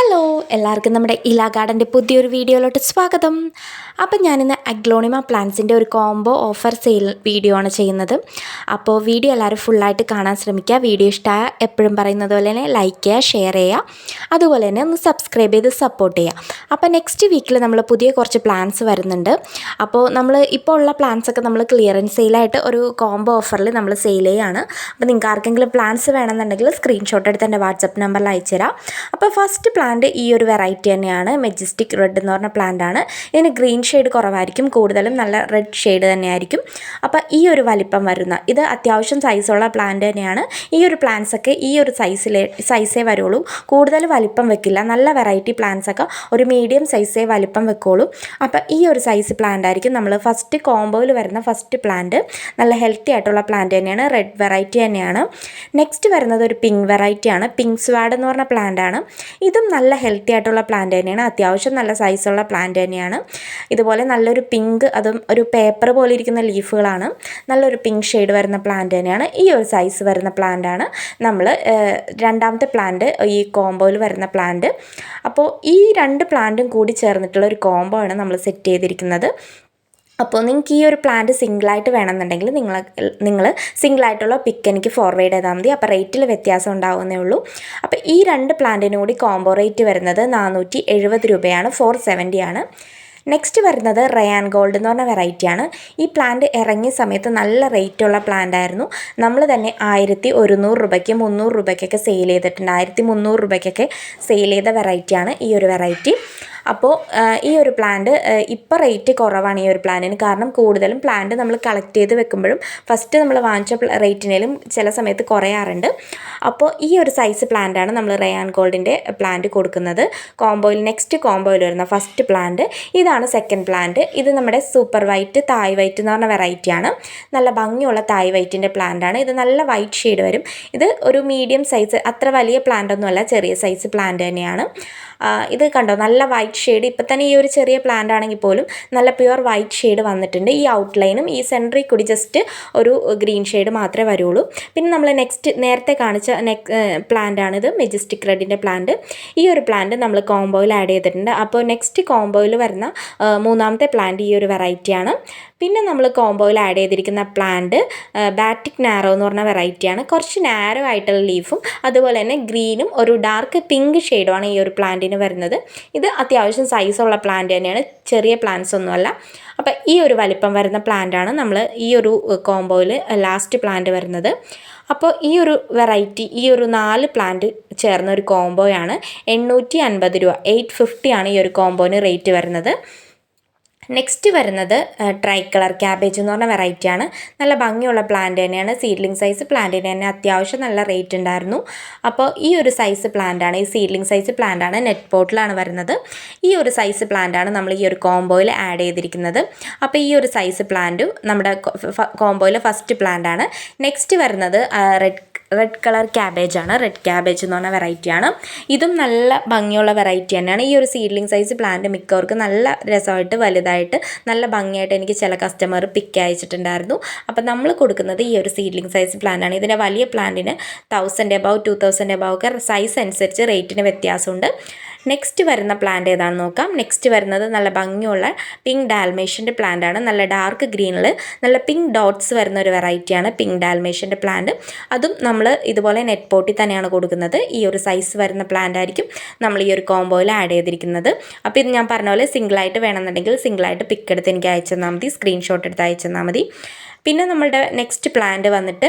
Hello എല്ലാവർക്കും നമ്മുടെ ഇല ഗാർഡന്റെ പുതിയൊരു വീഡിയോയിലോട്ട് സ്വാഗതം. അപ്പോൾ ഞാനിന്ന് അഗ്ലോണിമ പ്ലാന്റ്സിന്റെ ഒരു കോംബോ ഓഫർ സെയിൽ വീഡിയോ ആണ് ചെയ്യുന്നത്. അപ്പോൾ വീഡിയോ എല്ലാവരും ഫുള്ളായിട്ട് കാണാൻ ശ്രമിക്കുക. വീഡിയോ ഇഷ്ടമായ എപ്പോഴും പറയുന്നത് പോലെ തന്നെ ലൈക്ക് ചെയ്യുക ഷെയർ ചെയ്യുക. അതുപോലെ തന്നെ ഒന്ന് സബ്സ്ക്രൈബ് ചെയ്ത് സപ്പോർട്ട് ചെയ്യുക. അപ്പോൾ നെക്സ്റ്റ് വീക്കിൽ നമ്മൾ പുതിയ കുറച്ച് പ്ലാൻസ് വരുന്നുണ്ട്. അപ്പോൾ നമ്മൾ ഇപ്പോൾ ഉള്ള പ്ലാൻസ് ഒക്കെ നമ്മൾ ക്ലിയറൻസ് സെയിലായിട്ട് ഒരു കോംബോ ഓഫറിൽ നമ്മൾ സെയിൽ ചെയ്യുകയാണ്. അപ്പോൾ നിങ്ങൾക്ക് ആർക്കെങ്കിലും പ്ലാൻസ് വേണമെന്നുണ്ടെങ്കിൽ സ്ക്രീൻഷോട്ട് എടുത്ത് എന്റെ വാട്സപ്പ് നമ്പറിൽ അയച്ചു തരാം അപ്പോൾ ഫസ്റ്റ് പ്ലാന്റ് ഈ ഒരു വെറൈറ്റി തന്നെയാണ്. മെജസ്റ്റിക് റെഡ് എന്ന് പറഞ്ഞ പ്ലാന്റ് ആണ്. ഇതിന് ഗ്രീൻ ഷെയ്ഡ് കുറവായിരിക്കും. കൂടുതലും നല്ല റെഡ് ഷെയ്ഡ് തന്നെയായിരിക്കും. അപ്പോൾ ഈ ഒരു വലിപ്പം വരുന്ന ഇത് അത്യാവശ്യം സൈസുള്ള പ്ലാന്റ് തന്നെയാണ്. ഈ ഒരു പ്ലാന്റ്സ് ഒക്കെ ഈ ഒരു സൈസിലെ സൈസേ വരുള്ളൂ. കൂടുതൽ വലിപ്പം വെക്കില്ല. നല്ല വെറൈറ്റി പ്ലാന്റ്സ് ഒക്കെ ഒരു മീഡിയം സൈസേ വലിപ്പം വെക്കുള്ളൂ അപ്പോൾ ഈ ഒരു സൈസ് പ്ലാന്റ് ആയിരിക്കും നമ്മൾ ഫസ്റ്റ് കോംബോയിൽ വരുന്ന ഫസ്റ്റ് പ്ലാന്റ് നല്ല ഹെൽത്തി ആയിട്ടുള്ള പ്ലാന്റ് തന്നെയാണ്. റെഡ് വെറൈറ്റി തന്നെയാണ്. നെക്സ്റ്റ് വരുന്നത് ഒരു പിങ്ക് വെറൈറ്റിയാണ് പിങ്ക് സ്വാഡ് എന്ന് പറഞ്ഞ പ്ലാന്റ് ആണ്. ഇതും നല്ല ഹെൽത്തി ആയിട്ടുള്ള പ്ലാന്റ് തന്നെയാണ്. അത്യാവശ്യം നല്ല സൈസുള്ള പ്ലാന്റ് തന്നെയാണ്. ഇതുപോലെ നല്ലൊരു പിങ്ക് അതും ഒരു പേപ്പർ പോലെ ഇരിക്കുന്ന ലീഫുകളാണ് നല്ലൊരു പിങ്ക് ഷെയ്ഡ് വരുന്ന പ്ലാന്റ് തന്നെയാണ്. ഈ ഒരു സൈസ് വരുന്ന പ്ലാന്റ് ആണ്. നമ്മൾ രണ്ടാമത്തെ പ്ലാന്റ് ഈ കോംബോയിൽ വരുന്ന പ്ലാന്റ് അപ്പോൾ ഈ രണ്ട് പ്ലാന്റും കൂടി ചേർന്നിട്ടുള്ള ഒരു കോംബോ ആണ് നമ്മൾ സെറ്റ് ചെയ്തിരിക്കുന്നത്. അപ്പോൾ നിങ്ങൾക്ക് ഈ ഒരു പ്ലാന്റ് സിംഗിളായിട്ട് വേണമെന്നുണ്ടെങ്കിൽ നിങ്ങൾ നിങ്ങൾ സിംഗിളായിട്ടുള്ള പിക്ക് എനിക്ക് ഫോർവേഡ് ചെയ്താൽ മതി. അപ്പോൾ റേറ്റിൽ വ്യത്യാസം ഉണ്ടാവുന്നേ ഉള്ളൂ. അപ്പോൾ ഈ രണ്ട് പ്ലാന്റിനും കൂടി കോംബോ റേറ്റ് വരുന്നത് നാനൂറ്റി എഴുപത് രൂപയാണ് ഫോർ സെവന്റി ആണ്. നെക്സ്റ്റ് വരുന്നത് റയാൻ ഗോൾഡ് എന്ന് പറഞ്ഞ വെറൈറ്റിയാണ് ഈ പ്ലാന്റ് ഇറങ്ങിയ സമയത്ത് നല്ല റേറ്റുള്ള പ്ലാന്റ് ആയിരുന്നു. നമ്മൾ തന്നെ ആയിരത്തി ഒരുന്നൂറ് രൂപയ്ക്ക് മുന്നൂറ് രൂപയ്ക്കൊക്കെ സെയിൽ ചെയ്തിട്ടുണ്ട്. ആയിരത്തി മുന്നൂറ് രൂപയ്ക്കൊക്കെ സെയിൽ ചെയ്ത വെറൈറ്റിയാണ് ഈ ഒരു വെറൈറ്റി അപ്പോൾ ഈ ഒരു പ്ലാന്റ് ഇപ്പോൾ റേറ്റ് കുറവാണ് ഈ ഒരു പ്ലാന്റിന് കാരണം കൂടുതലും പ്ലാന്റ് നമ്മൾ കളക്ട് ചെയ്ത് വെക്കുമ്പോഴും ഫസ്റ്റ് നമ്മൾ വാങ്ങിച്ച റേറ്റിനേലും ചില സമയത്ത് കുറയാറുണ്ട്. അപ്പോൾ ഈ ഒരു സൈസ് പ്ലാന്റാണ് നമ്മൾ റയാൻ ഗോൾഡിന്റെ പ്ലാന്റ് കൊടുക്കുന്നത്. കോംബോയിൽ നെക്സ്റ്റ് കോംബോയിൽ വരുന്ന ഫസ്റ്റ് പ്ലാന്റ് ഇതാണ് സെക്കൻഡ് പ്ലാന്റ് ഇത് നമ്മുടെ സൂപ്പർ വൈറ്റ് തായ് വൈറ്റ് എന്ന് പറഞ്ഞ വെറൈറ്റിയാണ് നല്ല ഭംഗിയുള്ള തായ് വൈറ്റിന്റെ പ്ലാന്റാണ് ഇത് നല്ല വൈറ്റ് ഷെയ്ഡ് വരും. ഇത് ഒരു മീഡിയം സൈസ് അത്ര വലിയ പ്ലാന്റ് ഒന്നുമല്ല ചെറിയ സൈസ് പ്ലാന്റ് തന്നെയാണ്. ഇത് കണ്ടോ? നല്ല വൈറ്റ് ഷെയ്ഡ് ഇപ്പം തന്നെ ഈ ഒരു ചെറിയ പ്ലാന്റ് ആണെങ്കിൽ പോലും നല്ല പ്യുവർ വൈറ്റ് ഷെയ്ഡ് വന്നിട്ടുണ്ട്. ഈ ഔട്ട്ലൈനും ഈ സെന്ററിൽ കൂടി ജസ്റ്റ് ഒരു ഗ്രീൻ ഷെയ്ഡ് മാത്രമേ വരുള്ളൂ. പിന്നെ നമ്മൾ നെക്സ്റ്റ് നേരത്തെ കാണിച്ച നെക് പ്ലാന്റ് ആണിത് മെജസ്റ്റിക് റെഡിന്റെ പ്ലാന്റ് ഈ ഒരു പ്ലാന്റ് നമ്മൾ കോംബോയിൽ ആഡ് ചെയ്തിട്ടുണ്ട്. അപ്പോൾ നെക്സ്റ്റ് കോംബോയിൽ വരുന്ന മൂന്നാമത്തെ പ്ലാന്റ് ഈ ഒരു വെറൈറ്റിയാണ് പിന്നെ നമ്മൾ കോംബോയിൽ ആഡ് ചെയ്തിരിക്കുന്ന പ്ലാന്റ് ബാറ്റിക് നാരോ എന്ന് പറഞ്ഞ വെറൈറ്റിയാണ് കുറച്ച് നാരോ ആയിട്ടുള്ള ലീഫും അതുപോലെ തന്നെ ഗ്രീനും ഒരു ഡാർക്ക് പിങ്ക് ഷെയ്ഡുമാണ് ഈ ഒരു പ്ലാന്റിന് വരുന്നത്. ഇത് അത്യാവശ്യം സൈസുള്ള പ്ലാന്റ് തന്നെയാണ്. ചെറിയ പ്ലാന്റ്സ് ഒന്നുമല്ല. അപ്പോൾ ഈ ഒരു വലിപ്പം വരുന്ന പ്ലാന്റാണ് നമ്മൾ ഈ ഒരു കോംബോയിൽ ലാസ്റ്റ് പ്ലാന്റ് വരുന്നത്. അപ്പോൾ ഈ ഒരു വെറൈറ്റി ഈ ഒരു നാല് പ്ലാന്റ് ചേർന്ന ഒരു കോംബോയാണ് എണ്ണൂറ്റി അൻപത് രൂപ. എയ്റ്റ് ഫിഫ്റ്റി ആണ് ഈ ഒരു കോംബോന് റേറ്റ് വരുന്നത്. നെക്സ്റ്റ് വരുന്നത് ട്രൈ കളർ ക്യാബേജ് എന്ന് പറഞ്ഞ വെറൈറ്റിയാണ് നല്ല ഭംഗിയുള്ള പ്ലാന്റ് തന്നെയാണ്. സീഡ്ലിംഗ് സൈസ് പ്ലാന്റിന് തന്നെ അത്യാവശ്യം നല്ല റേറ്റ് ഉണ്ടായിരുന്നു. അപ്പോൾ ഈ ഒരു സൈസ് പ്ലാന്റാണ് ഈ സീഡ്ലിംഗ് സൈസ് പ്ലാന്റാണ് നെറ്റ് പോട്ടിലാണ് വരുന്നത്. ഈ ഒരു സൈസ് പ്ലാന്റാണ് നമ്മൾ ഈ ഒരു കോംബോയിൽ ആഡ് ചെയ്തിരിക്കുന്നത്. അപ്പോൾ ഈ ഒരു സൈസ് പ്ലാന്റും നമ്മുടെ കോംബോയിൽ ഫസ്റ്റ് പ്ലാന്റാണ് നെക്സ്റ്റ് വരുന്നത് റെഡ് റെഡ് കളർ ക്യാബേജ് ആണ്. റെഡ് ക്യാബേജ് എന്ന് പറഞ്ഞ വെറൈറ്റിയാണ് ഇതും നല്ല ഭംഗിയുള്ള വെറൈറ്റി തന്നെയാണ്. ഈ ഒരു സീഡ്ലിംഗ് സൈസ് പ്ലാന്റ് മിക്കവർക്കും നല്ല രസമായിട്ട് വലുതായിട്ട് നല്ല ഭംഗിയായിട്ട് എനിക്ക് ചില കസ്റ്റമർ പിക്ക് അയച്ചിട്ടുണ്ടായിരുന്നു. അപ്പം നമ്മൾ കൊടുക്കുന്നത് ഈ ഒരു സീഡ്ലിംഗ് സൈസ് പ്ലാന്റ് ആണ്. ഇതിന്റെ വലിയ പ്ലാന്റിന് thousand above two thousand above ഒക്കെ സൈസ് അനുസരിച്ച് റേറ്റിന് വ്യത്യാസമുണ്ട്. നെക്സ്റ്റ് വരുന്ന പ്ലാന്റ് ഏതാണെന്ന് നോക്കാം. നെക്സ്റ്റ് വരുന്നത് നല്ല ഭംഗിയുള്ള പിങ്ക് ഡാൽമേഷ്യന്റെ പ്ലാന്റ് ആണ്. നല്ല ഡാർക്ക് ഗ്രീനിൽ നല്ല പിങ്ക് ഡോട്ട്സ് വരുന്ന ഒരു വെറൈറ്റിയാണ് പിങ്ക് ഡാൽമേഷ്യന്റെ പ്ലാന്റ് അതും നമ്മൾ ഇതുപോലെ നെറ്റ് പോട്ടി തന്നെയാണ് കൊടുക്കുന്നത്. ഈ ഒരു സൈസ് വരുന്ന പ്ലാന്റ് ആയിരിക്കും നമ്മൾ ഈ ഒരു കോംബോയിൽ ആഡ് ചെയ്തിരിക്കുന്നത്. അപ്പോൾ ഇത് ഞാൻ പറഞ്ഞ പോലെ സിംഗിളായിട്ട് വേണമെന്നുണ്ടെങ്കിൽ സിംഗിളായിട്ട് പിക്ക് എടുത്ത് എനിക്ക് അയച്ചു തന്നാൽ മതി. സ്ക്രീൻഷോട്ട് എടുത്ത് അയച്ചു തന്നാൽ മതി. പിന്നെ നമ്മളുടെ നെക്സ്റ്റ് പ്ലാന്റ് വന്നിട്ട്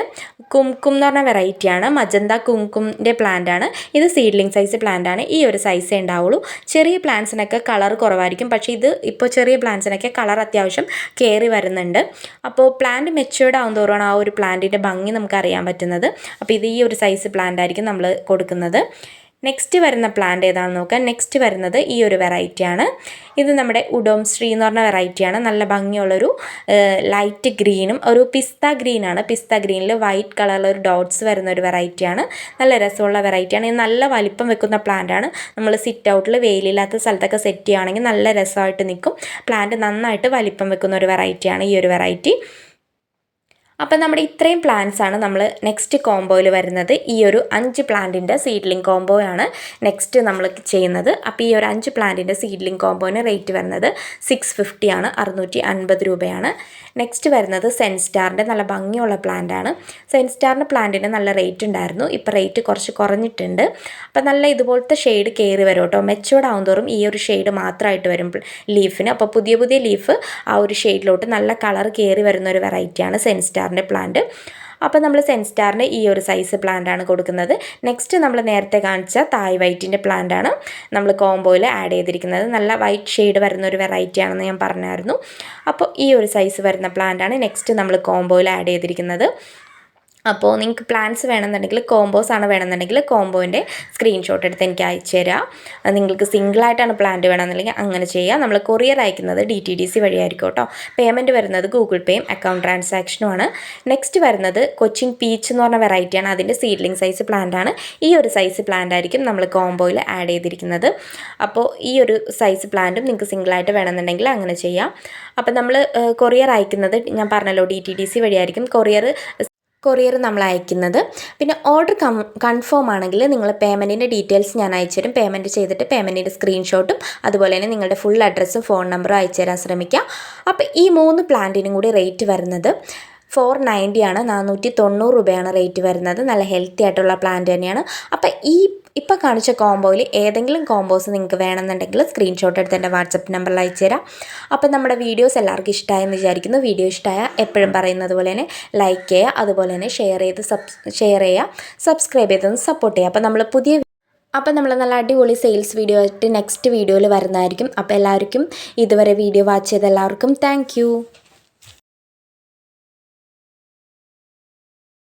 കുംകും എന്ന് പറഞ്ഞ വെറൈറ്റിയാണ് മജന്ത കുംകുമിന്റെ പ്ലാന്റ് ആണ്. ഇത് സീഡ്ലിംഗ് സൈസ് പ്ലാന്റ് ആണ്. ഈ ഒരു സൈസേ ഉണ്ടാവുള്ളൂ. ചെറിയ പ്ലാന്റ്സിനൊക്കെ കളർ കുറവായിരിക്കും. പക്ഷേ ഇത് ഇപ്പോൾ ചെറിയ പ്ലാന്റ്സിനൊക്കെ കളർ അത്യാവശ്യം കയറി വരുന്നുണ്ട്. അപ്പോൾ പ്ലാന്റ് മെച്ചുവേർഡ് ആവും തോറുമാണ് ആ ഒരു പ്ലാന്റിന്റെ ഭംഗി നമുക്ക് അറിയാൻ പറ്റുന്നത്. അപ്പോൾ ഇത് ഈ ഒരു സൈസ് പ്ലാന്റ് ആയിരിക്കും നമ്മൾ കൊടുക്കുന്നത്. നെക്സ്റ്റ് വരുന്ന പ്ലാന്റ് ഏതാണെന്ന് നോക്കാം. നെക്സ്റ്റ് വരുന്നത് ഈ ഒരു വെറൈറ്റിയാണ് ഇത് നമ്മുടെ ഉഡോം ശ്രീ എന്ന് പറഞ്ഞ വെറൈറ്റിയാണ് നല്ല ഭംഗിയുള്ളൊരു ലൈറ്റ് ഗ്രീനും ഒരു പിസ്ത ഗ്രീനാണ് പിസ്ത ഗ്രീനിൽ വൈറ്റ് കളറിൽ ഒരു ഡോട്ട്സ് വരുന്ന ഒരു വെറൈറ്റിയാണ് നല്ല രസമുള്ള വെറൈറ്റിയാണ് ഇത് നല്ല വലിപ്പം വെക്കുന്ന പ്ലാന്റാണ് നമ്മൾ സിറ്റ് ഔട്ടിൽ വെയിലില്ലാത്ത സ്ഥലത്തൊക്കെ സെറ്റ് ചെയ്യുകയാണെങ്കിൽ നല്ല രസമായിട്ട് നിൽക്കും. പ്ലാന്റ് നന്നായിട്ട് വലിപ്പം വെക്കുന്ന ഒരു വെറൈറ്റിയാണ് ഈ ഒരു വെറൈറ്റി അപ്പം നമ്മുടെ ഇത്രയും പ്ലാന്റ്സ് ആണ് നമ്മൾ നെക്സ്റ്റ് കോംബോയിൽ വരുന്നത്. ഈ ഒരു അഞ്ച് പ്ലാന്റിന്റെ സീഡ്ലിംഗ് കോംബോ ആണ് നെക്സ്റ്റ് നമ്മൾ ചെയ്യുന്നത്. അപ്പോൾ ഈ ഒരു അഞ്ച് പ്ലാന്റിന്റെ സീഡ്ലിംഗ് കോംബോന് റേറ്റ് വരുന്നത് സിക്സ് ഫിഫ്റ്റി ആണ് അറുന്നൂറ്റി അൻപത് രൂപയാണ്. നെക്സ്റ്റ് വരുന്നത് സെൻസ്റ്റാറിന്റെ നല്ല ഭംഗിയുള്ള പ്ലാന്റ് ആണ്. സെൻസ്റ്റാറിന്റെ പ്ലാന്റിന് നല്ല റേറ്റ് ഉണ്ടായിരുന്നു. ഇപ്പോൾ റേറ്റ് കുറച്ച് കുറഞ്ഞിട്ടുണ്ട്. അപ്പം നല്ല ഇതുപോലത്തെ ഷെയ്ഡ് കയറി വരും കേട്ടോ. മെച്ചോർഡ് ആവും തോറും ഈ ഒരു ഷെയ്ഡ് മാത്രമായിട്ട് വരും ലീഫിന് അപ്പോൾ പുതിയ പുതിയ ലീഫ് ആ ഒരു ഷെയ്ഡിലോട്ട് നല്ല കളർ കയറി വരുന്ന ഒരു വെറൈറ്റിയാണ് സെൻസ്റ്റാറിന്റെ പ്ലാന്റ് അപ്പോൾ നമ്മൾ സെൻസ്റ്റാറിന്റെ ഈ ഒരു സൈസ് പ്ലാന്റാണ് കൊടുക്കുന്നത്. നെക്സ്റ്റ് നമ്മൾ നേരത്തെ കാണിച്ച തായ് വൈറ്റിന്റെ പ്ലാന്റാണ് നമ്മൾ കോംബോയിൽ ആഡ് ചെയ്തിരിക്കുന്നത്. നല്ല വൈറ്റ് ഷെയ്ഡ് വരുന്ന ഒരു വെറൈറ്റി ആണെന്ന് ഞാൻ പറഞ്ഞായിരുന്നു. അപ്പോൾ ഈ ഒരു സൈസ് വരുന്ന പ്ലാന്റാണ് നെക്സ്റ്റ് നമ്മൾ കോംബോയിൽ ആഡ് ചെയ്തിരിക്കുന്നത്. അപ്പോൾ നിങ്ങൾക്ക് പ്ലാൻസ് വേണമെന്നുണ്ടെങ്കിൽ കോംബോസ് ആണ് വേണമെന്നുണ്ടെങ്കിൽ കോംബോന്റെ സ്ക്രീൻഷോട്ട് എടുത്ത് എനിക്ക് അയച്ചു തരാം. നിങ്ങൾക്ക് സിംഗിളായിട്ടാണ് പ്ലാന്റ് വേണമെന്നുണ്ടെങ്കിൽ അങ്ങനെ ചെയ്യാം. നമ്മൾ കൊറിയർ അയക്കുന്നത് ഡി ടി ഡി സി വഴിയായിരിക്കും കേട്ടോ. പേയ്മെന്റ് വരുന്നത് ഗൂഗിൾ പേയും അക്കൗണ്ട് ട്രാൻസാക്ഷനുമാണ് നെക്സ്റ്റ് വരുന്നത് കൊച്ചിൻ പീച്ച് എന്ന് പറഞ്ഞ വെറൈറ്റിയാണ് അതിന്റെ സീഡ്ലിംഗ് സൈസ് പ്ലാന്റ് ആണ്. ഈ ഒരു സൈസ് പ്ലാന്റ് ആയിരിക്കും നമ്മൾ കോംബോയിൽ ആഡ് ചെയ്തിരിക്കുന്നത്. അപ്പോൾ ഈ ഒരു സൈസ് പ്ലാന്റും നിങ്ങൾക്ക് സിംഗിളായിട്ട് വേണമെന്നുണ്ടെങ്കിൽ അങ്ങനെ ചെയ്യാം. അപ്പോൾ നമ്മൾ കൊറിയർ അയക്കുന്നത് ഞാൻ പറഞ്ഞല്ലോ ഡി ടി ഡി സി വഴിയായിരിക്കും. കൊറിയർ കൊറിയർ നമ്മൾ അയക്കുന്നത്. പിന്നെ ഓർഡർ കം കൺഫേം ആണെങ്കിൽ നിങ്ങൾ പേയ്മെന്റിന്റെ ഡീറ്റെയിൽസ് ഞാൻ അയച്ചുതരും പേയ്മെന്റ് ചെയ്തിട്ട് പേയ്മെന്റിന്റെ സ്ക്രീൻഷോട്ടും അതുപോലെ തന്നെ നിങ്ങളുടെ ഫുൾ അഡ്രസ്സും ഫോൺ നമ്പറും അയച്ചു തരാൻ ശ്രമിക്കാം അപ്പോൾ ഈ മൂന്ന് പ്ലാന്റിനും കൂടി റേറ്റ് വരുന്നത് ഫോർ നയന്റി ആണ്. നാനൂറ്റി തൊണ്ണൂറ് രൂപയാണ് റേറ്റ് വരുന്നത്. നല്ല ഹെൽത്തി ആയിട്ടുള്ള പ്ലാന്റ് തന്നെയാണ്. അപ്പോൾ ഈ ഇപ്പോൾ കാണിച്ച കോംബോയിൽ ഏതെങ്കിലും കോംബോസ് നിങ്ങൾക്ക് വേണമെന്നുണ്ടെങ്കിൽ സ്ക്രീൻഷോട്ട് എടുത്ത് എന്റെ വാട്സപ്പ് നമ്പറിൽ അയച്ചു തരാം. നമ്മുടെ വീഡിയോസ് എല്ലാവർക്കും ഇഷ്ടമായെന്ന് വിചാരിക്കുന്നു. വീഡിയോ ഇഷ്ടമായ എപ്പോഴും പറയുന്നത് പോലെ തന്നെ ലൈക്ക് ചെയ്യുക അതുപോലെ തന്നെ ഷെയർ ചെയ്ത് സബ് ഷെയർ ചെയ്യുക സബ്സ്ക്രൈബ് ചെയ്തൊന്ന് സപ്പോർട്ട് ചെയ്യുക അപ്പോൾ നമ്മൾ പുതിയ അപ്പോൾ നമ്മൾ നല്ല അടിപൊളി സെയിൽസ് വീഡിയോ ആയിട്ട് നെക്സ്റ്റ് വീഡിയോയിൽ വരുന്നതായിരിക്കും. അപ്പോൾ എല്ലാവർക്കും ഇതുവരെ വീഡിയോ വാച്ച് ചെയ്ത എല്ലാവർക്കും താങ്ക്